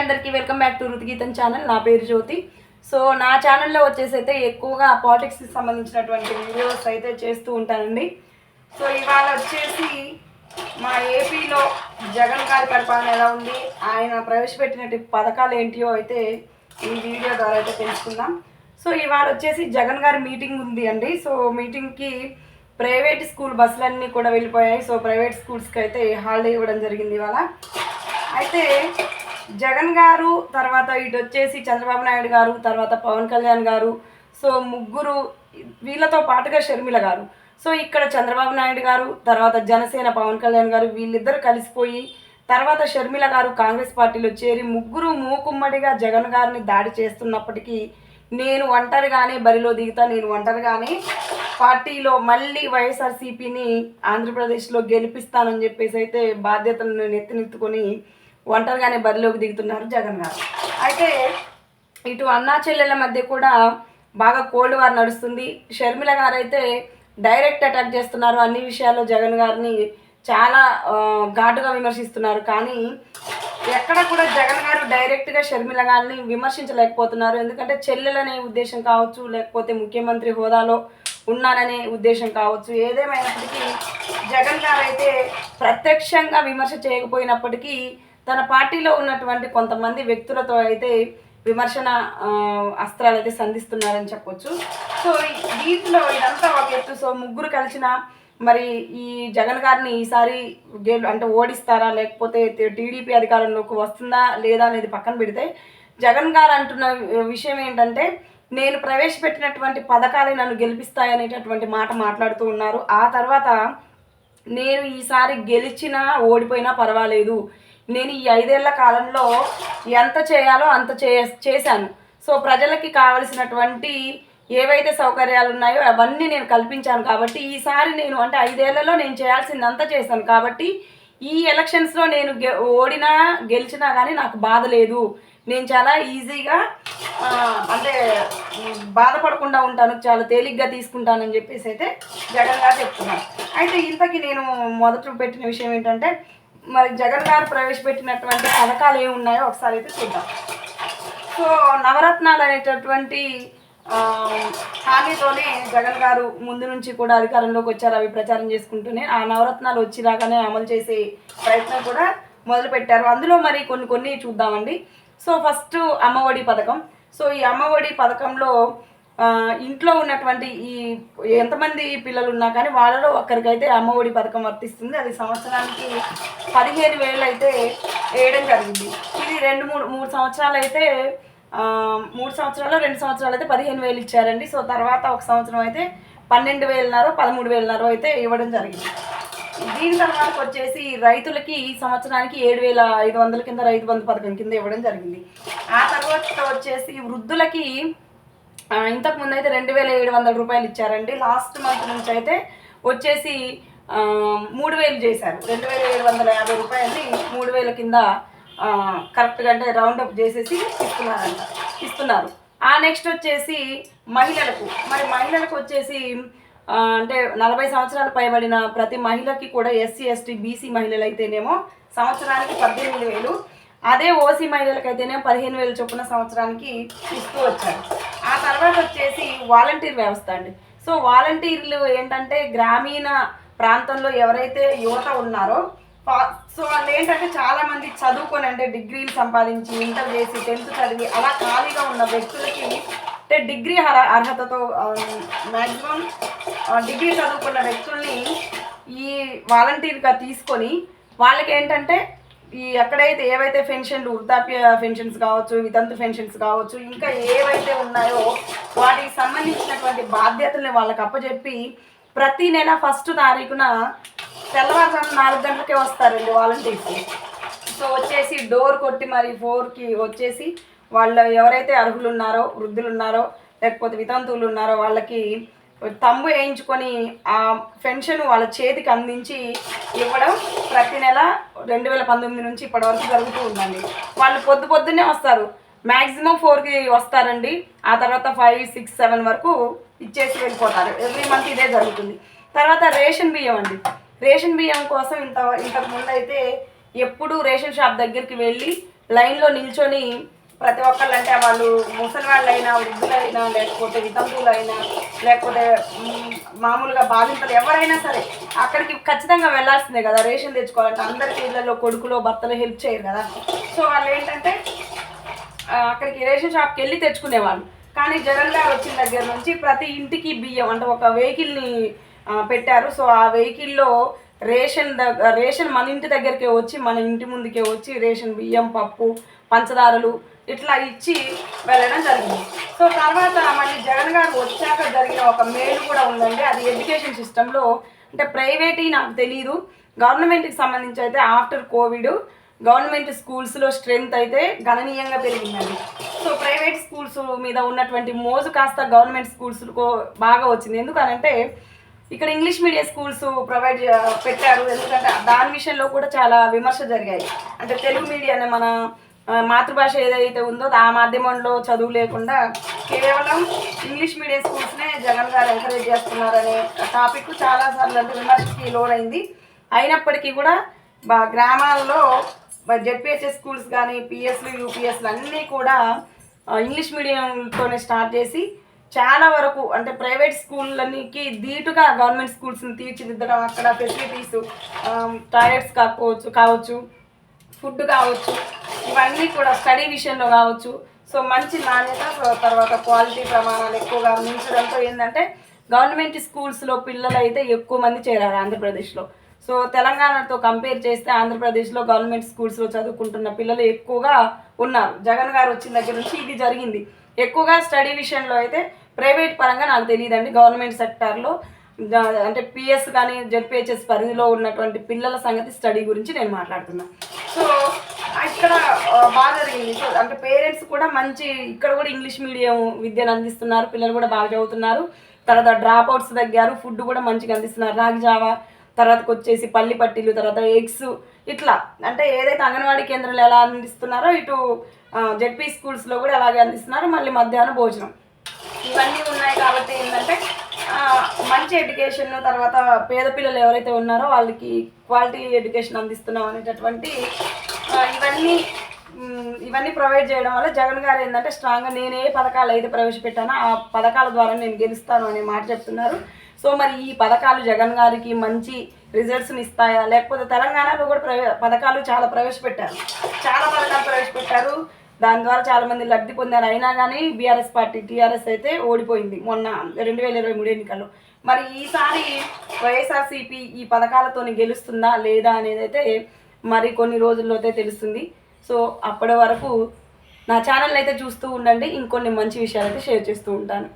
అందరికీ welcome back to Ruthigeetham channel. నా పేరు జ్యోతి. సో నా ఛానల్లో వచ్చేసి అయితే ఎక్కువగా పాలిటిక్స్కి సంబంధించినటువంటి వీడియోస్ అయితే చేస్తూ ఉంటానండి. సో ఇవాళ వచ్చేసి మా ఏపీలో జగన్ గారి పరిపాలన ఎలా ఉంది? ఆయన ప్రవేశపెట్టినటువంటి పథకాలు ఏంటియో అయితే ఈ వీడియో ద్వారా అయితే తెలుసుకుందాం. సో ఇవాళ వచ్చేసి జగన్ గారి మీటింగ్ ఉంది అండి. సో మీటింగ్కి ప్రైవేట్ స్కూల్ బస్సులన్నీ కూడా వెళ్ళిపోయాయి. సో ప్రైవేట్ స్కూల్స్కి అయితే హాలిడే ఇవ్వడం జరిగింది ఇవాళ. అయితే జగన్ గారు తర్వాత ఇటు వచ్చేసి చంద్రబాబు నాయుడు గారు తర్వాత పవన్ కళ్యాణ్ గారు సో ముగ్గురు వీళ్ళతో పాటుగా షర్మిల గారు. సో ఇక్కడ చంద్రబాబు నాయుడు గారు తర్వాత జనసేన పవన్ కళ్యాణ్ గారు వీళ్ళిద్దరు కలిసిపోయి తర్వాత షర్మిల గారు కాంగ్రెస్ పార్టీలో చేరి ముగ్గురు మూకుమ్మడిగా జగన్ గారిని దాడి చేస్తున్నప్పటికీ నేను ఒంటరిగానే బరిలో దిగుతా నేను ఒంటరిగానే పార్టీలో మళ్ళీ వైఎస్ఆర్సీపీని ఆంధ్రప్రదేశ్లో గెలిపిస్తానని చెప్పేసి అయితే బాధ్యతలను నెత్తినెత్తుకొని ఒంటరిగానే బరిలోకి దిగుతున్నారు జగన్ గారు. అయితే ఇటు అన్నా చెల్లెల మధ్య కూడా బాగా కోల్డ్ వార్ నడుస్తుంది. షర్మిల గారు అయితే డైరెక్ట్ అటాక్ చేస్తున్నారు. అన్ని విషయాల్లో జగన్ గారిని చాలా ఘాటుగా విమర్శిస్తున్నారు. కానీ ఎక్కడ కూడా జగన్ గారు డైరెక్ట్గా షర్మిల గారిని విమర్శించలేకపోతున్నారు. ఎందుకంటే చెల్లెలనే ఉద్దేశం కావచ్చు లేకపోతే ముఖ్యమంత్రి హోదాలో ఉన్నారనే ఉద్దేశం కావచ్చు. ఏదేమైనప్పటికీ జగన్ గారు అయితే ప్రత్యక్షంగా విమర్శ చేయకపోయినప్పటికీ తన పార్టీలో ఉన్నటువంటి కొంతమంది వ్యక్తులతో అయితే విమర్శన అస్త్రాలు అయితే సంధిస్తున్నారని చెప్పొచ్చు. సో వీటిలో ఇదంతా ఒక ఎత్తు. సో ముగ్గురు కలిసిన మరి ఈ జగన్ గారిని ఈసారి గెలు అంటే ఓడిస్తారా? లేకపోతే టీడీపీ అధికారంలోకి వస్తుందా? లేదా అనేది పక్కన పెడితే జగన్ గారు అంటున్న విషయం ఏంటంటే నేను ప్రవేశపెట్టినటువంటి పథకాలే నన్ను గెలిపిస్తాయనేటటువంటి మాట మాట్లాడుతూ ఉన్నారు. ఆ తర్వాత నేను ఈసారి గెలిచినా ఓడిపోయినా పర్వాలేదు. నేను ఈ ఐదేళ్ళ కాలంలో ఎంత చేయాలో అంత చే చేశాను. సో ప్రజలకి కావలసినటువంటి ఏవైతే సౌకర్యాలు ఉన్నాయో అవన్నీ నేను కల్పించాను కాబట్టి ఈసారి నేను అంటే ఐదేళ్ళలో నేను చేయాల్సిందంతా చేశాను కాబట్టి ఈ ఎలక్షన్స్లో నేను గె ఓడినా గెలిచినా కానీ నాకు బాధ లేదు. నేను చాలా ఈజీగా అంటే బాధపడకుండా ఉంటాను చాలా తేలిగ్గా తీసుకుంటానని చెప్పేసి అయితే జగన్ గారు అయితే ఇంతకీ నేను మొదట పెట్టిన విషయం ఏంటంటే మరి జగన్ గారు ప్రవేశపెట్టినటువంటి పథకాలు ఏమి ఉన్నాయో ఒకసారి అయితే చూద్దాం. సో నవరత్నాలు అనేటటువంటి హామీతోనే జగన్ గారు ముందు నుంచి కూడా అధికారంలోకి వచ్చారు అవి ప్రచారం చేసుకుంటూనే. ఆ నవరత్నాలు వచ్చి రాగానే అమలు చేసే ప్రయత్నం కూడా మొదలుపెట్టారు. అందులో మరి కొన్ని కొన్ని చూద్దామండి. సో ఫస్ట్ అమ్మఒడి పథకం. సో ఈ అమ్మఒడి పథకంలో ఇంట్లో ఉన్నటువంటి ఈ ఎంతమంది పిల్లలు ఉన్నా కానీ వాళ్ళలో ఒక్కరికైతే అమ్మఒడి పథకం వర్తిస్తుంది. అది సంవత్సరానికి పదిహేను వేలు అయితే వేయడం జరిగింది. ఇది రెండు మూడు మూడు సంవత్సరాలు అయితే మూడు సంవత్సరాలు రెండు సంవత్సరాలు అయితే పదిహేను వేలు ఇచ్చారండి. సో తర్వాత ఒక సంవత్సరం అయితే పన్నెండు వేలున్నర పదమూడు వేలున్నర అయితే ఇవ్వడం జరిగింది. దీని తర్వాత వచ్చేసి రైతులకి ఈ సంవత్సరానికి ఏడు వేల ఐదు వందల కింద రైతు బంధు పథకం కింద ఇవ్వడం జరిగింది. ఆ తర్వాత వచ్చేసి వృద్ధులకి ఇంతకు ముందు అయితే రెండు వేల ఏడు వందల రూపాయలు ఇచ్చారండి. లాస్ట్ మంత్ నుంచి అయితే వచ్చేసి మూడు వేలు చేశారు. రెండు వేల ఏడు వందల యాభై రూపాయలని మూడు వేల కింద కరెక్ట్గా అంటే రౌండ్ అప్ చేసేసి ఇస్తున్నారంట. ఇస్తున్నారు. ఆ నెక్స్ట్ వచ్చేసి మహిళలకు. మరి మహిళలకు వచ్చేసి అంటే నలభై సంవత్సరాలు పైబడిన ప్రతి మహిళకి కూడా ఎస్సీ ఎస్టీ బీసీ మహిళలు అయితేనేమో సంవత్సరానికి పద్దెనిమిది వేలు. అదే ఓసీ మహిళలకైతేనేమో పదిహేను వేలు చొప్పున సంవత్సరానికి ఇస్తూ వచ్చారు. తర్వాత వచ్చేసి వాలంటీర్ వ్యవస్థ అండి. సో వాలంటీర్లు ఏంటంటే గ్రామీణ ప్రాంతంలో ఎవరైతే యువత ఉన్నారో సో వాళ్ళు ఏంటంటే చాలా మంది చదువుకొని అంటే డిగ్రీలు సంపాదించి ఇంటర్ చేసి టెన్త్ చదివి అలా ఖాళీగా ఉన్న వ్యక్తులకి అంటే డిగ్రీ అర్హ అర్హతతో మ్యాక్సిమం డిగ్రీ చదువుకున్న వ్యక్తుల్ని ఈ వాలంటీర్గా తీసుకొని వాళ్ళకి ఏంటంటే ఈ ఎక్కడైతే ఏవైతే పెన్షన్లు వృద్ధాప్య పెన్షన్స్ కావచ్చు వితంతు పెన్షన్స్ కావచ్చు ఇంకా ఏవైతే ఉన్నాయో వాటికి సంబంధించినటువంటి బాధ్యతల్ని వాళ్ళకి అప్పచెప్పి ప్రతి నెల ఫస్ట్ తారీఖున తెల్లవారుజాము నాలుగు గంటలకే వస్తారండి వాలంటీర్స్. సో వచ్చేసి డోర్ కొట్టి మరి ఫోర్కి వచ్చేసి వాళ్ళు ఎవరైతే అర్హులు ఉన్నారో వృద్ధులు ఉన్నారో లేకపోతే వితంతువులు ఉన్నారో వాళ్ళకి తంబు వేయించుకొని ఆ పెన్షన్ వాళ్ళ చేతికి అందించి ఇవ్వడం ప్రతి నెల రెండు వేల పంతొమ్మిది నుంచి ఇప్పటి వరకు జరుగుతూ ఉందండి. వాళ్ళు పొద్దు పొద్దున్నే వస్తారు. మ్యాక్సిమం ఫోర్కి వస్తారండి. ఆ తర్వాత ఫైవ్ సిక్స్ సెవెన్ వరకు ఇచ్చేసి వెళ్ళిపోతారు. ఎవ్రీ మంత్ ఇదే జరుగుతుంది. తర్వాత రేషన్ బియ్యం అండి. రేషన్ బియ్యం కోసం ఇంత ఇంతకు ముందు అయితే ఎప్పుడు రేషన్ షాప్ దగ్గరికి వెళ్ళి లైన్లో నిల్చొని ప్రతి ఒక్కళ్ళు అంటే వాళ్ళు ముసలి వాళ్ళైనా వృద్ధులైనా లేకపోతే వితంతువులైనా లేకపోతే మామూలుగా బాధితులు ఎవరైనా సరే అక్కడికి ఖచ్చితంగా వెళ్ళాల్సిందే కదా. రేషన్ తెచ్చుకోవాలంటే అందరికి ఇళ్ళలో కొడుకులో భర్తలు హెల్ప్ చేయరు కదా. సో వాళ్ళు ఏంటంటే అక్కడికి రేషన్ షాప్కి వెళ్ళి తెచ్చుకునేవాళ్ళు. కానీ జగన్ గారు వచ్చిన దగ్గర నుంచి ప్రతి ఇంటికి బియ్యం అంటే ఒక వెహికల్ని పెట్టారు. సో ఆ వెహికల్లో రేషన్ దగ్గర రేషన్ మన ఇంటి దగ్గరికే వచ్చి మన ఇంటి ముందుకే వచ్చి రేషన్ బియ్యం పప్పు పంచదారలు ఇట్లా ఇచ్చి వెళ్ళడం జరిగింది. సో తర్వాత జగన్ గారు వచ్చాక జరిగిన ఒక మేలు కూడా ఉందండి. అది ఎడ్యుకేషన్ సిస్టంలో అంటే ప్రైవేట్ నాకు తెలియదు గవర్నమెంట్కి సంబంధించి అయితే ఆఫ్టర్ కోవిడ్ గవర్నమెంట్ స్కూల్స్లో స్ట్రెంగ్త్ అయితే గణనీయంగా పెరిగిందండి. సో ప్రైవేట్ స్కూల్స్ మీద ఉన్నటువంటి మోజు కాస్త గవర్నమెంట్ స్కూల్స్కు బాగా వచ్చింది. ఎందుకనంటే ఇక్కడ ఇంగ్లీష్ మీడియం స్కూల్స్ ప్రొవైడ్ పెట్టారు. ఎందుకంటే దాని విషయంలో కూడా చాలా విమర్శ జరిగాయి. అంటే తెలుగు మీడియాన్ని మన మాతృభాష ఏదైతే ఉందో ఆ మాధ్యమంలో చదువు లేకుండా కేవలం ఇంగ్లీష్ మీడియం స్కూల్స్నే జగన్ గారు ఎంకరేజ్ చేస్తున్నారనే టాపిక్ చాలాసార్లు అంటే విమర్శకి లోనైంది. అయినప్పటికీ కూడా బా గ్రామాల్లో జెడ్పిహెచ్ఎస్ స్కూల్స్ కానీ పిఎస్లు యూపీఎస్లు అన్నీ కూడా ఇంగ్లీష్ మీడియంతోనే స్టార్ట్ చేసి చాలా వరకు అంటే ప్రైవేట్ స్కూళ్ళకి ధీటుగా గవర్నమెంట్ స్కూల్స్ని తీర్చిదిద్దడం అక్కడ ఫెసిలిటీస్ టాయిలెట్స్ కాకపోవచ్చు కావచ్చు. ఫుడ్ కావచ్చు ఇవన్నీ కూడా స్టడీ విషయంలో కావచ్చు. సో మంచి నాణ్యత తర్వాత క్వాలిటీ ప్రమాణాలు ఎక్కువగా అందించడంతో ఏంటంటే గవర్నమెంట్ స్కూల్స్లో పిల్లలు అయితే ఎక్కువ మంది చేరారు ఆంధ్రప్రదేశ్లో. సో తెలంగాణతో కంపేర్ చేస్తే ఆంధ్రప్రదేశ్లో గవర్నమెంట్ స్కూల్స్లో చదువుకుంటున్న పిల్లలు ఎక్కువగా ఉన్నారు. జగన్ గారు వచ్చిన దగ్గర నుంచి ఇది జరిగింది. ఎక్కువగా స్టడీ విషయంలో అయితే ప్రైవేట్ పరంగా నాకు తెలియదండి. గవర్నమెంట్ సెక్టార్లో అంటే పిఎస్ కానీ జెడ్పిహెచ్ఎస్ పరిధిలో ఉన్నటువంటి పిల్లల సంగతి స్టడీ గురించి నేను మాట్లాడుతున్నా. సో ఇక్కడ బాగా జరిగింది. సో అంటే పేరెంట్స్ కూడా మంచి ఇక్కడ కూడా ఇంగ్లీష్ మీడియం విద్యను అందిస్తున్నారు. పిల్లలు కూడా బాగా చదువుతున్నారు. తర్వాత డ్రాప్ అవుట్స్ తగ్గారు. ఫుడ్ కూడా మంచిగా అందిస్తున్నారు. రాగి జావా తర్వాతకి వచ్చేసి పల్లి పట్టీలు తర్వాత ఎగ్స్ ఇట్లా. అంటే ఏదైతే అంగన్వాడీ కేంద్రాలు ఎలా అందిస్తున్నారో ఇటు జెడ్పీ స్కూల్స్లో కూడా అలాగే అందిస్తున్నారు. మళ్ళీ మధ్యాహ్నం భోజనం. ఇవన్నీ ఉన్నాయి కాబట్టి ఏంటంటే మంచి ఎడ్యుకేషన్ తర్వాత పేద పిల్లలు ఎవరైతే ఉన్నారో వాళ్ళకి క్వాలిటీ ఎడ్యుకేషన్ అందిస్తున్నాం అనేటటువంటి ఇవన్నీ ఇవన్నీ ప్రొవైడ్ చేయడం వల్ల జగన్ గారు ఏంటంటే స్ట్రాంగ్గా నేను ఏ పథకాలు అయితే ప్రవేశపెట్టానో ఆ పథకాల ద్వారా నేను గెలుస్తాను అనే మాట చెప్తున్నారు. సో మరి ఈ పథకాలు జగన్ గారికి మంచి రిజల్ట్స్ని ఇస్తాయా? లేకపోతే తెలంగాణలో కూడా ప్రవే పథకాలు చాలా ప్రవేశపెట్టారు. చాలా పథకాలు ప్రవేశపెట్టారు. దాని ద్వారా చాలా మంది లబ్ధి పొందారు. అయినా కానీ బీఆర్ఎస్ పార్టీ టీఆర్ఎస్ అయితే ఓడిపోయింది మొన్న రెండు వేల ఇరవై మూడు ఎన్నికల్లో. మరి ఈసారి వైఎస్ఆర్సీపీ ఈ పథకాలతో గెలుస్తుందా లేదా అనేది అయితే మరి కొన్ని రోజుల్లో అయితే తెలుస్తుంది. సో అప్పటి వరకు నా ఛానల్ అయితే చూస్తూ ఉండండి. ఇంకొన్ని మంచి విషయాలు అయితే షేర్ చేస్తూ ఉంటాను.